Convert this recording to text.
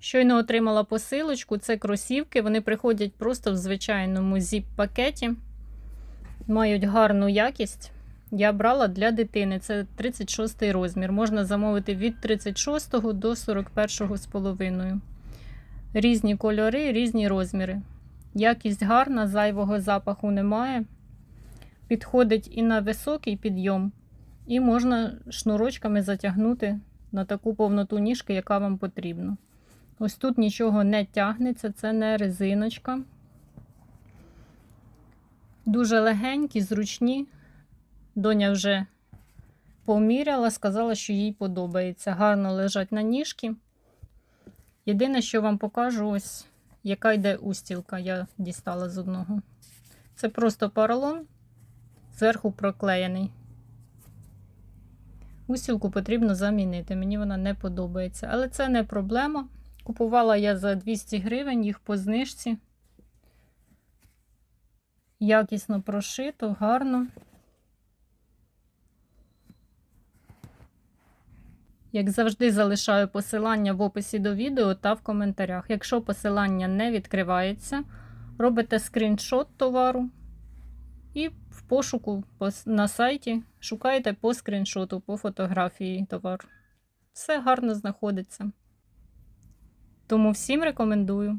Щойно отримала посилочку, це кросівки. Вони приходять просто в звичайному зіп-пакеті, мають гарну якість. Я брала для дитини, це 36 розмір. Можна замовити від 36 до 41 з половиною. Різні кольори, різні розміри. Якість гарна, зайвого запаху немає. Підходить і на високий підйом, і можна шнурочками затягнути на таку повноту ніжки, яка вам потрібна. Ось тут нічого не тягнеться, це не резиночка. Дуже легенькі, зручні. Доня вже поміряла, сказала, що їй подобається. Гарно лежать на ніжки. Єдине, що вам покажу, ось яка йде устілка, я дістала з одного. Це просто поролон, зверху проклеєний. Устілку потрібно замінити. Мені вона не подобається. Але це не проблема. Купувала я за 200 гривень їх по знижці. Якісно прошито, гарно. Як завжди, залишаю посилання в описі до відео та в коментарях. Якщо посилання не відкривається, робите скріншот товару і в пошуку на сайті шукаєте по скріншоту, по фотографії товару. Все гарно знаходиться. Тому всім рекомендую.